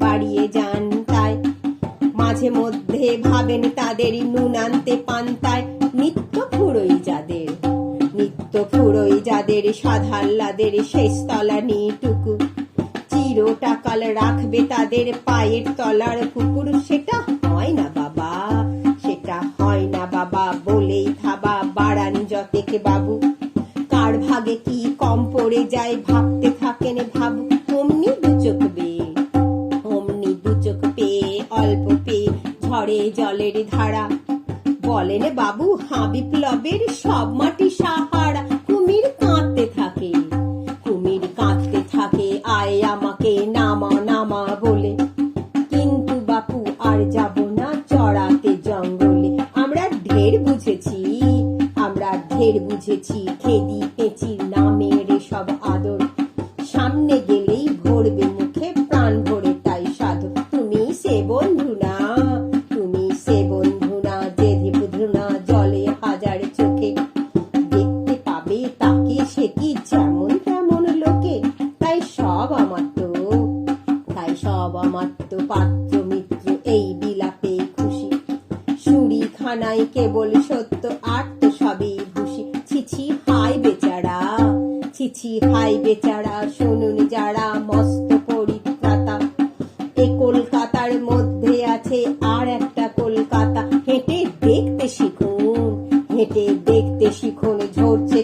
বাড়িয়ে যান তাই। মাঝে মধ্যে ভাবেন তাদের নুন আনতে পান্তায়। নিত্য ফুরোই যাদের, নিত্য ফুরোই যাদের সাধাল্লাদের শেষ তলা নিটুকু। চির টাকাল রাখবে তাদের পায়ের তলার কুকুর সেটা হয় না বাবা, সেটা হয় না বাবা বলেই থাবা বাড়ান যতেক বাবু। কার ভাগে কি কম পড়ে যায় ভাবতে থাকেন ভাবু, অমনি দুচোখ বেয়ে ঝড়ে জলের ধারা। বলেন বাবু, হাঁ বিপ্লবের সব মাটি সাহারা। কুমির কাঁদতে থাকে, কুমির কাঁদতে থাকে, আয় আমাকে নামা নামা বলে। কিন্তু বাপু, আর যাব না চড়াতে জঙ্গলে। আমরা ঢের বুঝেছি, আমরা ঢের বুঝেছি, খেদি পেঁচির তো তাই সব তো পাত্র, মিত্র, এই বিলাপে খুশি। সুরি খানায় কেবল সত্য, আর তো সবই খুশি ছিছি হাই বেচারা ছিছি হাই বেচারা, শুনুন যারা মস্ত পরিত্রাতা। এ কলকাতার মধ্যে আছে আর একটা কলকাতা। হেঁটে দেখতে শিখুন, হেঁটে দেখতে শিখুন, ঝরছে